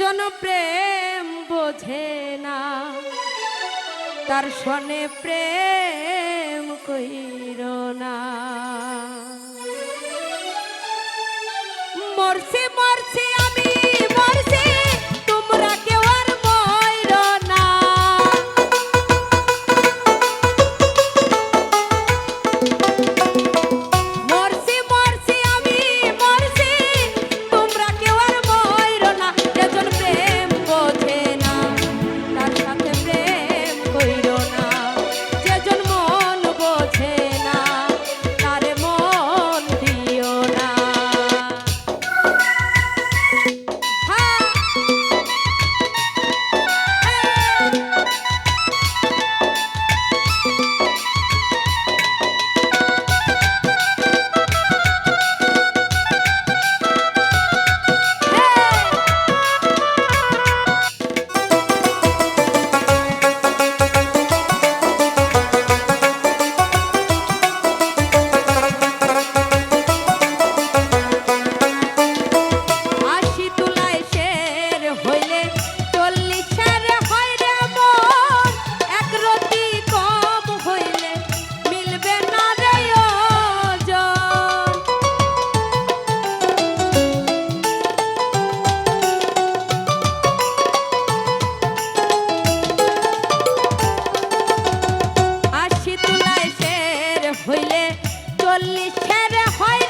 জন প্রেম বোঝে না তার সনে প্রেম কইর না। মরছি করলে ছেড়ে হয়